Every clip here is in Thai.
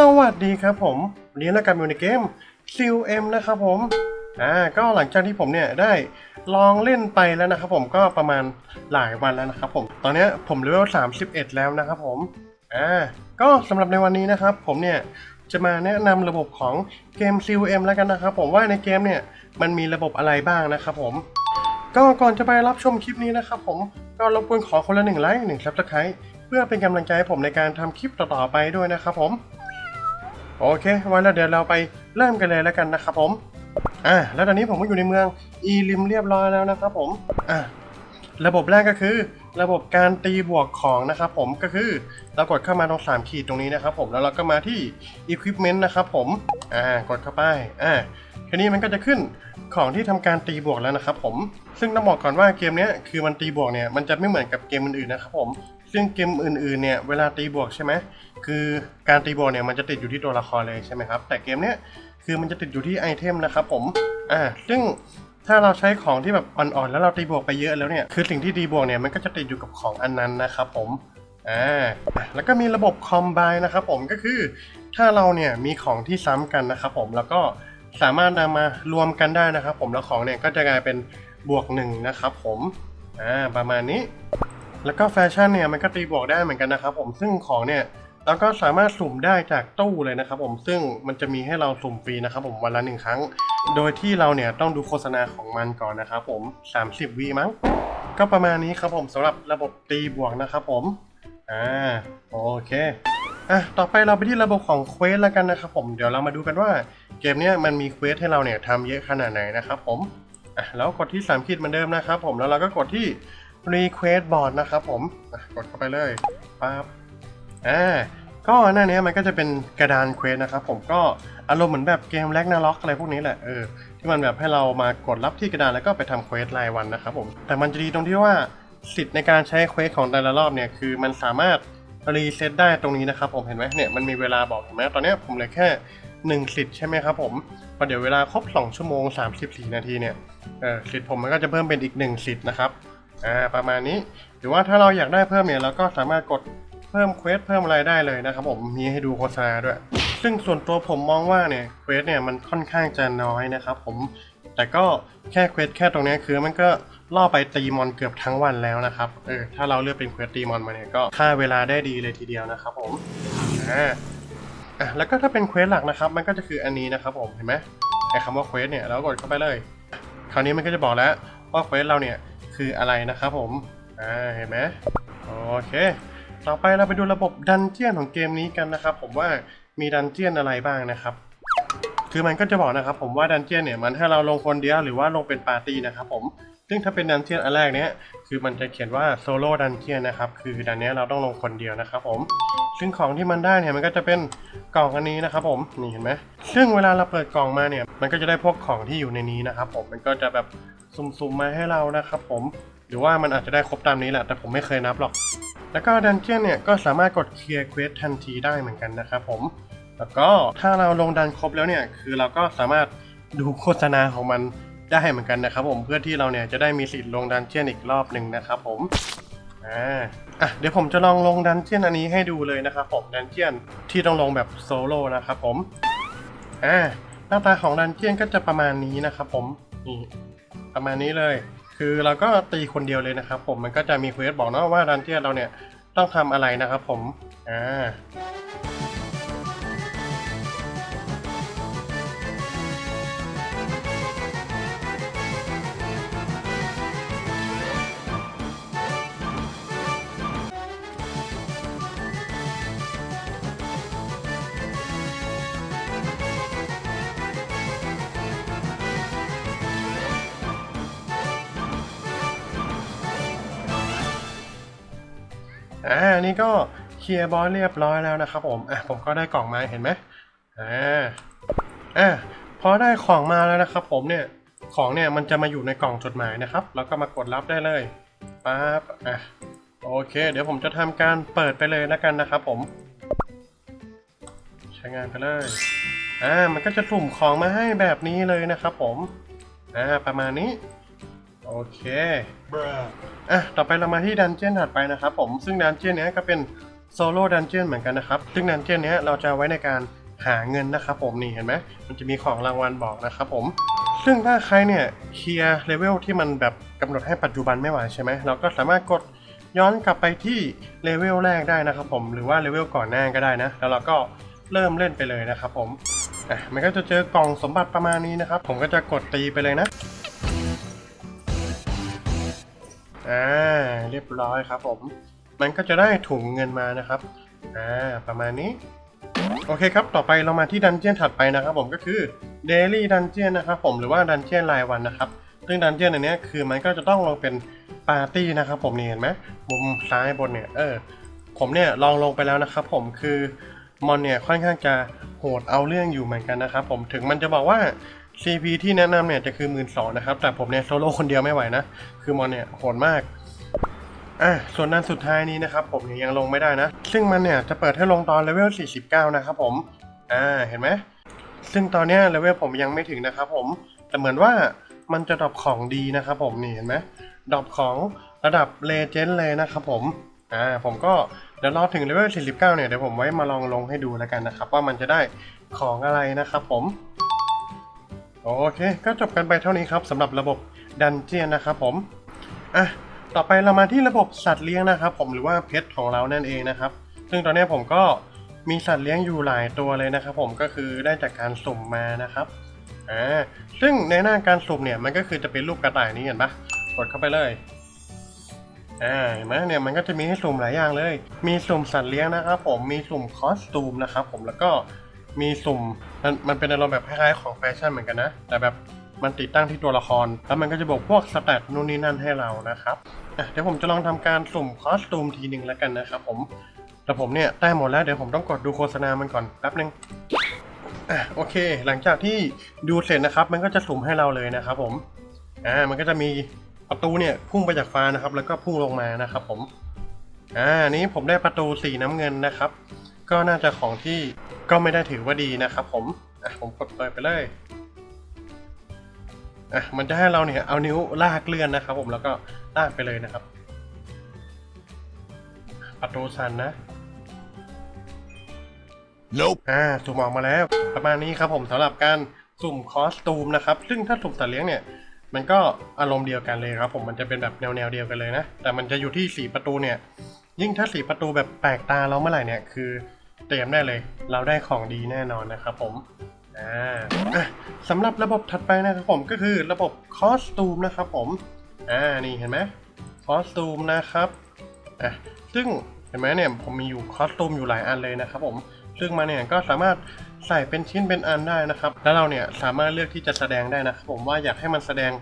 สวัสดีครับผมวันนี้เรากลับมาอยู่ในเกม COM นะครับผมอ่าก็หลังจากที่ผมเนี่ยได้ลองเล่นไปแล้วนะครับผมก็ประมาณหลายวันแล้วนะครับผมตอนนี้ผมเลเวล31 แล้วนะครับผมอ่าก็สำหรับในวันนี้นะครับ ผมเนี่ยจะมาแนะนำระบบของเกม COM แล้วกันนะครับผมว่าในเกมเนี่ยมันมีระบบอะไรบ้างนะครับผมก็ก่อนจะไปรับชมคลิปนี้นะครับผมก็รบกวนขอคนละหนึ่งไลค์หนึ่งซับสไครต์เพื่อเป็นกำลังใจให้ผมในการทำคลิปต่อๆไปด้วยนะครับผม โอเควันแล้วเดี๋ยวเราไปเริ่มกันเลยแล้วกันนะครับผมอ่าแล้วตอนนี้ผมก็อยู่ในเมืองอีลิมเรียบร้อยแล้วนะครับผมอ่าระบบแรกก็คือ ระบบการตีบวกของนะครับผมก็คือเรากดเข้ามาตรงสามขีดตรงนี้นะครับผมแล้วเราก็มาที่ Equipment นะครับผมอ่ากดเข้าไปอ่าทีนี้มันก็จะขึ้นของที่ทำการตีบวกแล้วนะครับผมซึ่งต้องบอกก่อนว่าเกมนี้คือมันตีบวกเนี่ยมันจะไม่เหมือนกับเกมอื่นๆนะครับผม ซึ่งเกมอื่นๆเนี่ยเวลาตีบวกใช่ไหมคือการตีบวกเนี่ยมันจะติดอยู่ที่ตัวละครเลยใช่ไหมครับ แต่เกมเนี้ยคือมันจะติดอยู่ที่ไอเทมนะครับผมอ่าซึ่งถ้าเราใช้ของที่แบบอ่อนๆแล้วเราตีบวกไปเยอะแล้วเนี่ยคือสิ่งที่ตีบวกเนี่ยมันก็จะติดอยู่กับของอันนั้นนะครับผมอ่าแล้วก็มีระบบคอมไบนะครับผมก็คือถ้าเราเนี่ยมีของที่ซ้ำกันนะครับผมแล้วก็สามารถนำมารวมกันได้นะครับผมแล้วของเนี่ยก็จะกลายเป็นบวกหนึ่งนะครับผมอ่าประมาณนี้ แล้วก็แฟชั่นเนี่ยมันก็ตีบวกได้เหมือนกันนะครับผมซึ่งของเนี่ยเราก็สามารถสุ่มได้จากตู้เลยนะครับผมซึ่งมันจะมีให้เราสุ่มฟรีนะครับผมวันละหนึ่งครั้ง โดยที่เราเนี่ยต้องดูโฆษณาของมันก่อนนะครับผม 30วีมั้งก็ประมาณนี้ครับผมสำหรับระบบตีบวกนะครับผมอ่าโอเคอะต่อไปเราไปที่ระบบของเควสแล้วกันนะครับผมเดี๋ยวเรามาดูกันว่าเกมเนี้ยมันมีเควสให้เราเนี่ยทำเยอะขนาดไหนนะครับผมอะแล้วกดที่3ขีดเหมือนเดิมนะครับผมแล้วเราก็กดที่ request board นะครับผมกดเข้าไปเลยปั๊บอ่าก็หน้าเนี้ยมันก็จะเป็นกระดานเควสนะครับผมก็อารมณ์เหมือนแบบเกมแลกนาล็อกอะไรพวกนี้แหละเออที่มันแบบให้เรามากดรับที่กระดานแล้วก็ไปทำเควสรายวันนะครับผมแต่มันจะดีตรงที่ว่าสิทธิ์ในการใช้เควสของแต่ละรอบเนี่ยคือมันสามารถรีเซ็ตได้ตรงนี้นะครับผมเห็นไหมเนี่ยมันมีเวลาบอกเห็นไหมตอนเนี้ยผมเหลือแค่ 1 สิทธิ์ใช่ไหมครับผมพอเดี๋ยวเวลาครบ 2 ชั่วโมง 34 นาทีเนี่ยเออสิทธิ์ผมมันก็จะเพิ่มเป็นอีก 1 สิทธิ์นะครับ อ่าประมาณนี้หรือว่าถ้าเราอยากได้เพิ่มเนี่ยเราก็สามารถกดเพิ่มเควสเพิ่มอะไรได้เลยนะครับผมมีให้ดูโฆษณาด้วย ซึ่งส่วนตัวผมมองว่าเนี่ยเควสเนี่ยมันค่อนข้างจะน้อยนะครับผมแต่ก็แค่เควสแค่ตรงนี้คือมันก็ล่อไปตีมอนเกือบทั้งวันแล้วนะครับเออถ้าเราเลือกเป็นเควสตีมอนมาเนี่ยก็ฆ่าเวลาได้ดีเลยทีเดียวนะครับผมอ่าอะแล้วก็ถ้าเป็นเควสหลักนะครับ มันก็จะคืออันนี้นะครับผมเห็นไหมไอ้คำว่าเควสเนี่ยเรากดเข้าไปเลย คราวนี้มันก็จะบอกแล้วว่าเควสเราเนี่ย คืออะไรนะครับผมอ่าเห็นไหมโอเค ต่อไปเราไปดูระบบดันเจียนของเกมนี้กันนะครับ ผมว่ามีดันเจียนอะไรบ้างนะครับ คือมันก็จะบอกนะครับ ผมว่าดันเจียนเนี่ยมันให้เราลงคนเดียวหรือว่าลงเป็นปาร์ตี้นะครับผมซึ่งถ้าเป็นดันเจียนอันแรกเนี้ยคือมันจะเขียนว่าโซโล่ดันเจียนนะครับ คือดันเนี้ยเราต้องลงคนเดียวนะครับผม ซึ่งของที่มันได้เนี่ยมันก็จะเป็นกล่องอันนี้นะครับผมนี่เห็นไหมซึ่งเวลาเราเปิดกล่องมาเนี่ย มันก็จะได้พวกของที่อยู่ในนี้นะครับผมมันก็จะแบบสุ่มๆมาให้เรานะครับผมหรือว่ามันอาจจะได้ครบตามนี้แหละแต่ผมไม่เคยนับหรอก แล้วก็ดันเจียนเนี่ยก็สามารถกดเคลียร์เควสทันทีได้เหมือนกันนะครับผมแล้วก็ถ้าเราลงดันครบแล้วเนี่ยคือเราก็สามารถดูโฆษณาของมันได้เหมือนกันนะครับผมเพื่อที่เราเนี่ยจะได้มีสิทธิ์ลงดันเจียนอีกรอบหนึ่งนะครับผม อ่าอะเดี๋ยวผมจะลองลงดันเจียนอันนี้ให้ดูเลยนะครับผมดันเจียนที่ต้องลงแบบโซโล่นะครับผมอ่าหน้าตาของดันเจียนก็จะประมาณนี้นะครับผมนี่ประมาณนี้เลย คือเราก็ตีคนเดียวเลยนะครับผมมันก็จะมีเควสบอกเนาะว่าดันเจียนเราเนี่ยต้องทำอะไรนะครับผมอ่า อ่าอันนี่ก็เคลียร์บอสเรียบร้อยแล้วนะครับผมอะผมก็ได้กล่องมาเห็นไหมอ่าอะพอได้ของมาแล้วนะครับ ผมเนี่ยของเนี่ยมันจะมาอยู่ในกล่องจดหมายนะครับ แล้วก็มากดรับได้เลยปั๊บอะโอเค เดี๋ยวผมจะทำการเปิดไปเลยแล้วกันนะครับ ผม ใช้งานไปเลยอ่ามันก็จะสุ่มของมาให้แบบนี้เลยนะครับ ผมอ่าประมาณนี้ โอเคอะต่อไปเรามาที่ดันเจียนถัดไปนะครับผมซึ่งดันเจียนเนี้ยก็เป็นโซโล่ดันเจียนเหมือนกันนะครับ ซึ่งดันเจียนเนี้ยเราจะเอาไว้ในการหาเงินนะครับผมนี่เห็นไหมมันจะมีของรางวัลบอกนะครับผม ซึ่งถ้าใครเนี่ยเคลียร์เลเวลที่มันแบบกำหนดให้ปัจจุบันไม่ไหวใช่ไหมเราก็สามารถกดย้อนกลับไปที่เลเวลแรกได้นะครับผมหรือว่าเลเวลก่อนหน้าก็ได้นะ แล้วเราก็เริ่มเล่นไปเลยนะครับผมอะมันก็จะเจอกล่องสมบัติประมาณนี้นะครับ ผมก็จะกดตีไปเลยนะ อ่าเรียบร้อยครับผม มันก็จะได้ถุงเงินมานะครับอ่าประมาณนี้ โอเคครับ ต่อไปเรามาที่ดันเจียนถัดไปนะครับผมก็คือ Daily Dungeon นะครับผมหรือว่าดันเจียนรายวันนะครับ ซึ่งดันเจียนอันนี้คือมันก็จะต้องลงเป็นปาร์ตี้นะครับผมนี่เห็นไหมมุมซ้ายบนเนี่ยเออผมเนี่ยลองลงไปแล้วนะครับผมคือมอนเนี่ยค่อนข้างจะโหดเอาเรื่องอยู่เหมือนกันนะครับผมถึงมันจะบอกว่า CP ที่แนะนำเนี่ยจะคือ 1 2ื่นนะครับ แต่ผมเนี่ยโซโล่คนเดียวไม่ไหวนะ คือมอนเนี่ยโหดมากอะส่วนนั้นสุดท้ายนี้นะครับผมเนี่ยยังลงไม่ได้นะ ซึ่งมันเนี่ยจะเปิดให้ลงตอนเลเวล 49 นะครับผมอ่าเห็นไหมซึ่งตอนเนี้ยเลเวลผมยังไม่ถึงนะครับผมแต่เหมือนว่ามันจะดรอปของดีนะครับผมนี่เห็นไหมดรอปของระดับเลเจนด์เลยนะครับผมอ่าผมก็เดี๋ยวรอถึงเลเวล 49 เนี่ยเดี๋ยวผมไว้มาลองลงให้ดูแล้วกันนะครับ ว่ามันจะได้ของอะไรนะครับผม โอเค ก็จบกันไปเท่านี้ครับสำหรับระบบดันเจียนนะครับผมอะต่อไปเรามาที่ระบบสัตว์เลี้ยงนะครับ ผมหรือว่าเพชรของเรานั่นเองนะครับ ซึ่งตอนนี้ผมก็มีสัตว์เลี้ยงอยู่หลายตัวเลยนะครับ ผมก็คือได้จากการสุ่มมานะครับอ่าซึ่งในหน้าการสุ่มเนี่ยมันก็คือจะเป็นรูปกระต่ายนี้เห็นปะกดเข้าไปเลยอ่าเห็นไหมเนี่ยมันก็จะมีให้สุ่มหลายอย่างเลย มีสุ่มสัตว์เลี้ยงนะครับ ผมมีสุ่มคอสตูมนะครับ ผมแล้วก็ มีสุ่มมันมันเป็นอารมณ์แบบคล้ายๆของแฟชั่นเหมือนกันนะ แต่แบบมันติดตั้งที่ตัวละคร แล้วมันก็จะบอกพวกสแตทนู่นนี่นั่นให้เรานะครับเดี๋ยวผมจะลองทำการสุ่มคอสตูมทีหนึ่งแล้วกันนะครับผมแต่ผมเนี่ยได้หมดแล้วเดี๋ยวผมต้องกดดูโฆษณามันก่อนแป๊บนึงอะโอเค หลังจากที่ดูเสร็จนะครับ มันก็จะสุ่มให้เราเลยนะครับผมอ่ามันก็จะมีประตูเนี่ยพุ่งไปจากฟ้านะครับ แล้วก็พุ่งลงมานะครับ ผมอ่านี้ผมได้ประตูสีน้ำเงินนะครับ ก็น่าจะของที่ ก็ไม่ได้ถือว่าดีนะครับผมอะผมกดเปิดไปเลยอะมันจะให้เราเนี่ยเอานิ้วลากเลื่อนนะครับ ผมแล้วก็ลากไปเลยนะครับประตูสันนะ Nope. อ่าสุ่มออกมาแล้ว ประมาณนี้ครับผมสำหรับการสุ่มคอสตูมนะครับ ซึ่งถ้าสุ่มสัตว์เลี้ยงเนี่ย มันก็อารมณ์เดียวกันเลยครับ ผมมันจะเป็นแบบแนวแนวๆเดียวกันเลยนะ แต่มันจะอยู่ที่สีประตูเนี่ย ยิ่งถ้าสีประตูแบบแปลกตาเราเมื่อไหร่เนี่ยคือ เตรียมได้เลย เราได้ของดีแน่นอนนะครับผมอ่าสำหรับระบบถัดไปนะครับผมก็คือระบบคอสตูมนะครับผมอ่านี่เห็นไหมคอสตูมนะครับอะซึ่งเห็นไหมเนี่ยผมมีอยู่คอสตูมอยู่หลายอันเลยนะครับผมซึ่งมันเนี่ยก็สามารถใส่เป็นชิ้นเป็นอันได้นะครับ แล้วเราเนี่ยสามารถเลือกที่จะแสดงได้นะครับผมว่าอยากให้มันแสดง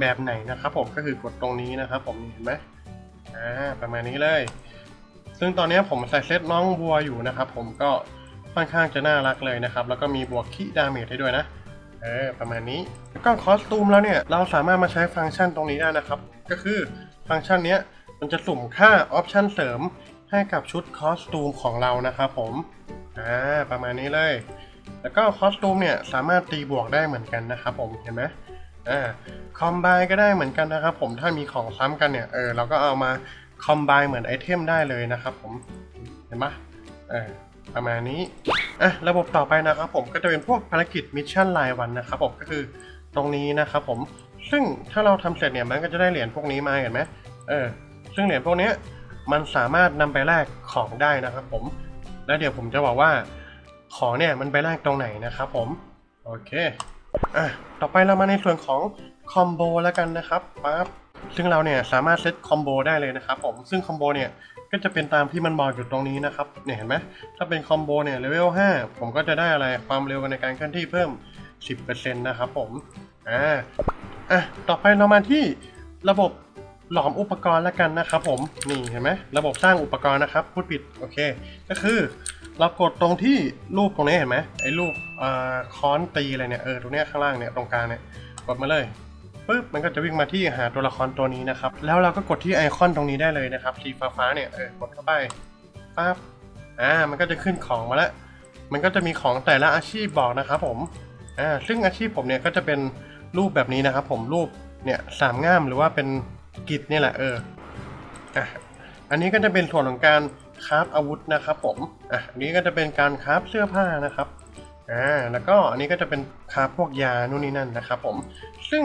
แบบไหนนะครับผมก็คือกดตรงนี้นะครับผมเห็นไหมอ่าประมาณนี้เลย ซึ่งตอนนี้ผมใส่เซตน้องบัวอยู่นะครับ ผมก็ค่อนข้างจะน่ารักเลยนะครับ แล้วก็มีบวกขี้ดาเมจให้ด้วยนะเออประมาณนี้แล้วก็คอสตูมแล้วเนี่ยเราสามารถมาใช้ฟังก์ชันตรงนี้ได้นะครับ ก็คือฟังก์ชันนี้มันจะสุ่มค่าออปชันเสริมให้กับชุดคอสตูมของเรานะครับผมอ่าประมาณนี้เลย แล้วก็คอสตูมเนี่ยสามารถตีบวกได้เหมือนกันนะครับผมเห็นไหมอ่าคอมไบก็ได้เหมือนกันนะครับผมถ้ามีของซ้ำกันเนี่ยเออเราก็เอามา คอมไบเหมือนไอเทมได้เลยนะครับผม เห็นปะเออประมาณนี้อะระบบต่อไปนะครับผมก็จะเป็นพวกภารกิจมิชชั่นรายวันนะครับผมก็คือตรงนี้นะครับผม ซึ่งถ้าเราทำเสร็จเนี่ยมันก็จะได้เหรียญพวกนี้มาเห็นไหมเออ ซึ่งเหรียญพวกนี้มันสามารถนำไปแลกของได้นะครับผม แล้วเดี๋ยวผมจะบอกว่าของเนี่ยมันไปแลกตรงไหนนะครับผม โอเค อะ ต่อไปเรามาในส่วนของคอมโบแล้วกันนะครับปั๊บ ซึ่งเราเนี่ยสามารถเซตคอมโบได้เลยนะครับผมซึ่งคอมโบเนี่ยก็จะเป็นตามที่มันบอกอยู่ตรงนี้นะครับเนี่ยเห็นไหมถ้าเป็นคอมโบเนี่ยเลเวล5ผมก็จะได้อะไรความเร็วในการเคลื่อนที่เพิ่ม 10%นะครับผมอ่าอะต่อไปเรามาที่ระบบหลอมอุปกรณ์แล้วกันนะครับผมนี่เห็นไหมระบบสร้างอุปกรณ์นะครับพูดผิดโอเค ก็คือเรากดตรงที่รูปตรงนี้เห็นไหมไอ้รูปอ่าค้อนตีอะไรเนี่ยเออตรงนี้ข้างล่างเนี่ยตรงกลางเนี่ยกดมาเลย ปึ๊บมันก็จะวิ่งมาที่หาตัวละครตัวนี้นะครับ แล้วเราก็กดที่ไอคอนตรงนี้ได้เลยนะครับสีฟ้าๆเนี่ยเออกดเข้าไปปั๊บอ่ามันก็จะขึ้นของมาแล้ว มันก็จะมีของแต่ละอาชีพบอกนะครับผมอ่าซึ่งอาชีพผมเนี่ยก็จะเป็นรูปแบบนี้นะครับ ผมรูปเนี่ยสามง่ามหรือว่าเป็นกิจเนี่ยแหละเอออะอันนี้ก็จะเป็นส่วนของการคราฟอาวุธนะครับผมอะอันนี้ก็จะเป็นการคราฟเสื้อผ้านะครับอ่าแล้วก็อันนี้ก็จะเป็นคราฟพวกยานู่นนี่นั่นนะครับผม ซึ่ง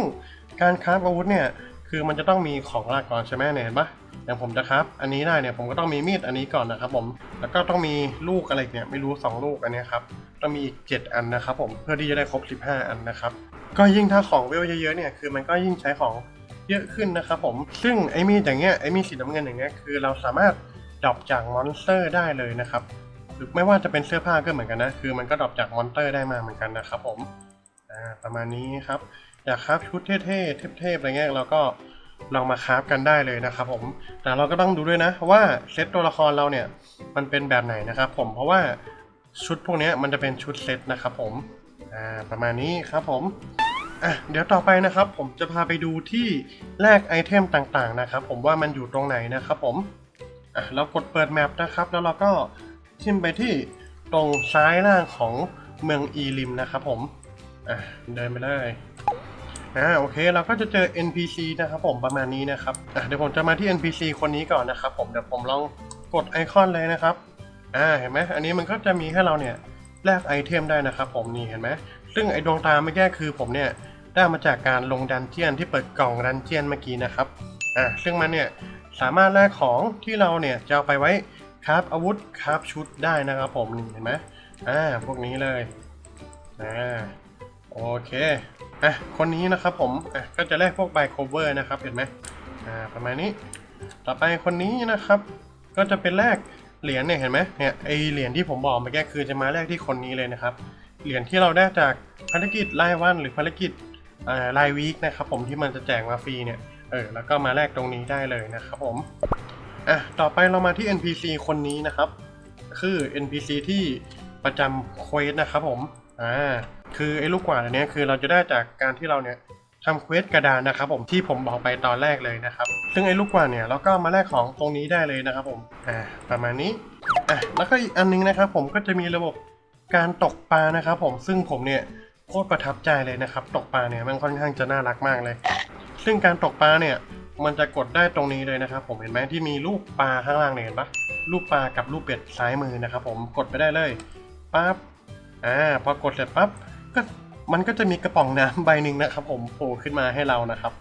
การคราฟอาวุธเนี่ยคือมันจะต้องมีของหลักก่อนใช่ไหมเนี่ยเห็นปะอย่างผมจะครับ อันนี้ได้เนี่ยผมก็ต้องมีมีดอันนี้ก่อนนะครับ ผม แล้วก็ต้องมีลูกอะไรเนี่ยไม่รู้สองลูกอันนี้ครับ ต้องมีอีกเจ็ดอันนะครับ ผม เพื่อที่จะได้ครบ 15 อันนะครับ ก็ยิ่งถ้าของเวลเยอะๆเนี่ยคือมันก็ยิ่งใช้ของเยอะขึ้นนะครับผม ซึ่งไอ้มีดอย่างเงี้ยไอ้มีดสีน้ำเงินอย่างเงี้ยคือเราสามารถดรอปจากมอนสเตอร์ได้เลยนะครับ หรือไม่ว่าจะเป็นเสื้อผ้าก็เหมือนกันนะ คือมันก็ดรอปจากมอนสเตอร์ได้มาเหมือนกันนะครับผม ประมาณนี้ครับ อยากคราฟชุดเท่ๆเทพๆอะไรเงี้ยเราก็ลองมาคราฟกันได้เลยนะครับผม แต่เราก็ต้องดูด้วยนะว่าเซตตัวละครเราเนี่ยมันเป็นแบบไหนนะครับผม เพราะว่าชุดพวกนี้มันจะเป็นชุดเซตนะครับผม อ่าประมาณนี้ครับผม อะเดี๋ยวต่อไปนะครับ ผมจะพาไปดูที่แลกไอเทมต่างๆนะครับผมว่ามันอยู่ตรงไหนนะครับผม อะเรากดเปิดแมปนะครับ แล้วเราก็ชิมไปที่ตรงซ้ายล่างของเมืองอีลิมนะครับผม อะเดินไปเลยอ่าโอเคเราก็จะเจอ NPC นะครับผมประมาณนี้นะครับอะเดี๋ยวผมจะมาที่ NPC คนนี้ก่อนนะครับผมเดี๋ยวผมลองกดไอคอนเลยนะครับอ่าเห็นไหมอันนี้มันก็จะมีให้เราเนี่ยแลกไอเทมได้นะครับผมนี่เห็นไหมซึ่งไอดวงตาเมื่อกี้คือผมเนี่ยได้มาจากการลงดันเจียนที่เปิดกล่องดันเจียนเมื่อกี้นะครับอ่าซึ่งมันเนี่ยสามารถแลกของที่เราเนี่ยจะเอาไปไว้คราฟอาวุธคราฟชุดได้นะครับผมนี่เห็นไหมอ่าพวกนี้เลยอ่า โอเคอะคนนี้นะครับผมอะก็จะแลกพวกไบโคเวอร์นะครับเห็นไหมอ่าประมาณนี้ต่อไปคนนี้นะครับ ก็จะเป็นแลกเหรียญเนี่ยเห็นไหมเนี่ยไอเหรียญที่ผมบอกเมื่อกี้คือจะมาแลกที่คนนี้เลยนะครับเหรียญที่เราได้จากภารกิจรายวันหรือภารกิจอ่ารายวีคนะครับผมที่มันจะแจกมาฟรีเนี่ยเออแล้วก็มาแลกตรงนี้ได้เลยนะครับผมอะต่อไปเรามาที่ NPC คนนี้นะครับ คือ NPC ที่ประจำเควสนะครับผม อ่าคือไอ้ลูกกวาดอันเนี้ยคือเราจะได้จากการที่เราเนี่ยทำเควสกระดานนะครับผมที่ผมบอกไปตอนแรกเลยนะครับ ซึ่งไอ้ลูกกวาดเนี่ยเราก็มาแลกของตรงนี้ได้เลยนะครับผมอ่าประมาณนี้อะแล้วก็อีกอันนึงนะครับผมก็จะมีระบบการตกปลานะครับผมซึ่งผมเนี่ยโคตรประทับใจเลยนะครับ ตกปลาเนี่ยมันค่อนข้างจะน่ารักมากเลย ซึ่งการตกปลาเนี่ยมันจะกดได้ตรงนี้เลยนะครับ ผมเห็นไหมที่มีรูปปลาข้างล่างเนี่ยเห็นปะรูปปลากับรูปเป็ดซ้ายมือนะครับ ผมกดไปได้เลยปั๊บ อ่าพอกดเสร็จปั๊บก็มันก็จะมีกระป๋องน้ำใบหนึ่งนะครับ ผมโผล่ขึ้นมาให้เรานะครับ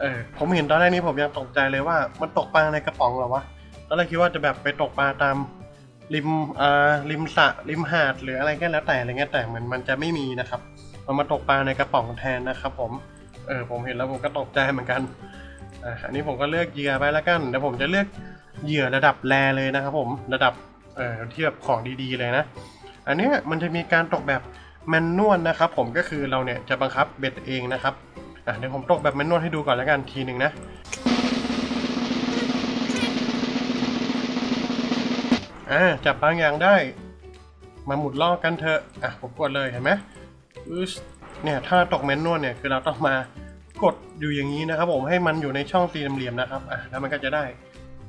เออผมเห็นตอนแรกนี้ผมยังตกใจเลยว่ามันตกปลาในกระป๋องเหรอวะตอนแรกคิดว่าจะแบบไปตกปลาตามริมอ่าริมสระริมหาดหรืออะไรก็แล้วแต่อะไรเงี้ยแต่เหมือนมันจะไม่มีนะครับมันมาตกปลาในกระป๋องแทนนะครับ ผมเออผมเห็นแล้วผมก็ตกใจเหมือนกันอ่าอันนี้ผมก็เลือกเหยื่อไปแล้วกันเดี๋ยวผมจะเลือกเหยื่อระดับแรเลยนะครับ ผมระดับเอ่อที่แบบของดีๆเลยนะ อันนี้มันจะมีการตกแบบแมนนวลนะครับผมก็คือเราเนี่ยจะบังคับเบ็ดเองนะครับอะเดี๋ยวผมตกแบบแมนนวลให้ดูก่อนแล้วกันทีหนึ่งนะอ่าจับบางอย่างได้มาหมุดล่อกันเถอะอะผมกดเลยเห็นไหมอึ๊เนี่ยถ้าตกแมนนวลเนี่ยคือเราต้องมากดอยู่อย่างนี้นะครับผมให้มันอยู่ในช่องสี่เหลี่ยมนะครับอะแล้วมันก็จะได้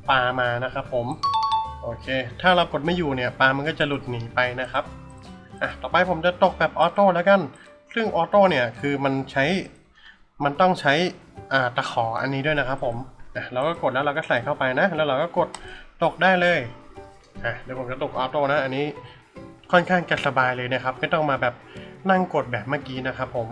ปลามานะครับผม โอเค ถ้าเรากดไม่อยู่เนี่ยปลามันก็จะหลุดหนีไปนะครับ อะ ต่อไปผมจะตกแบบออโต้แล้วกัน ซึ่งออโต้เนี่ยคือมันใช้ มันต้องใช้อ่าตะขออันนี้ด้วยนะครับผมอะเราก็กดแล้วเราก็ใส่เข้าไปนะ แล้วเราก็กดตกได้เลย อะ เดี๋ยวผมจะตกออโต้นะ อันนี้ค่อนข้างจะสบายเลยนะครับ ไม่ต้องมาแบบนั่งกดแบบเมื่อกี้นะครับผม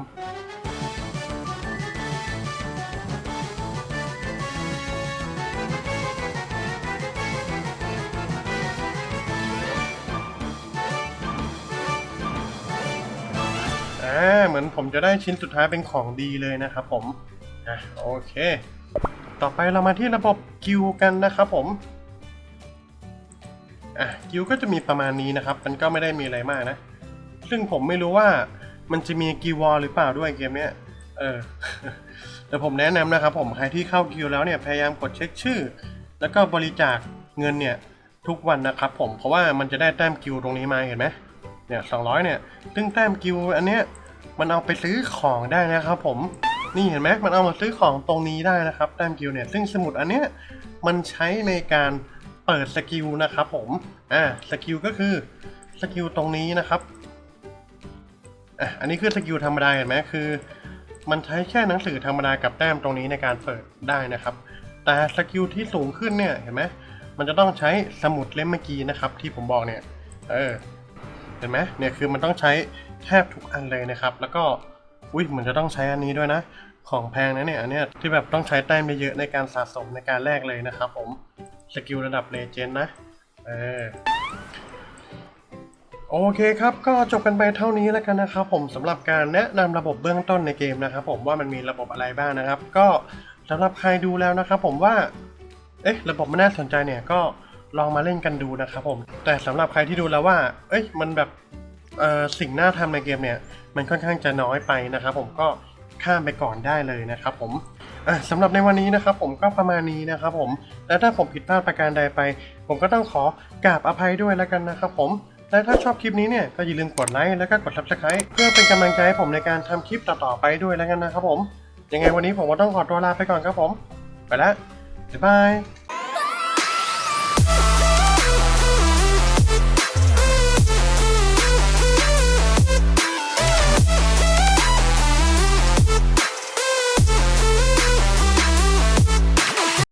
อ่าเหมือนผมจะได้ชิ้นสุดท้ายเป็นของดีเลยนะครับผมอะโอเค ต่อไปเรามาที่ระบบกิวกันนะครับผมอะกิวก็จะมีประมาณนี้นะครับ มันก็ไม่ได้มีอะไรมากนะ ซึ่งผมไม่รู้ว่ามันจะมีกิววอลหรือเปล่าด้วยเกมเนี้ยเออแต่ผมแนะนำนะครับ ผมใครที่เข้ากิวแล้วเนี่ยพยายามกดเช็คชื่อ แล้วก็บริจาคเงินเนี่ยทุกวันนะครับ ผมเพราะว่ามันจะได้แต้มกิวตรงนี้มาเห็นไหมเนี่ยสองร้อยเนี่ยซึ่งแต้มกิวอันเนี้ย มันเอาไปซื้อของได้นะครับผมนี่เห็นไหมมันเอามาซื้อของตรงนี้ได้นะครับแต้มกิวเนี่ยซึ่งสมุดอันเนี้ยมันใช้ในการเปิดสกิลนะครับผมอ่าสกิลก็คือสกิลตรงนี้นะครับอะอันนี้คือสกิลธรรมดาเห็นไหมคือ มันใช้แค่หนังสือธรรมดากับแต้มตรงนี้ในการเปิดได้นะครับ แต่สกิลที่สูงขึ้นเนี่ยเห็นไหมมันจะต้องใช้สมุดเล่มเมื่อกี้นะครับ ที่ผมบอกเนี่ยเออเห็นไหมเนี่ยคือมันต้องใช้ แทบทุกอันเลยนะครับ แล้วก็อุ้ยเหมือนจะต้องใช้อันนี้ด้วยนะ ของแพงนะเนี่ยอันเนี้ยที่แบบต้องใช้แต้มเยอะในการสะสมในการแลกเลยนะครับผมสกิลระดับเลเจนด์นะเออโอเคครับ ก็จบกันไปเท่านี้แล้วกันนะครับผมสำหรับการแนะนำระบบเบื้องต้นในเกมนะครับ ผมว่ามันมีระบบอะไรบ้างนะครับ ก็สำหรับใครดูแล้วนะครับ ผมว่าเอ๊ะระบบมันน่าสนใจเนี่ยก็ลองมาเล่นกันดูนะครับผมแต่สำหรับใครที่ดูแล้วว่า เอ้ยมันแบบ สิ่งน่าทำในเกมเนี่ยมันค่อนข้างจะน้อยไปนะครับ ผมก็ข้ามไปก่อนได้เลยนะครับผมสำหรับในวันนี้นะครับผมก็ประมาณนี้นะครับผม และถ้าผมผิดพลาดประการใดไป ผมก็ต้องขอกราบอภัยด้วยแล้วกันนะครับผม และถ้าชอบคลิปนี้เนี่ยก็อย่าลืมกดไลค์แล้วก็กด subscribe เพื่อเป็นกำลังใจให้ผมในการทำคลิปต่อๆไปด้วยแล้วกันนะครับผม ยังไงวันนี้ผมก็ต้องขอตัวลาไปก่อนครับผม ไปแล้วบ๊ายบาย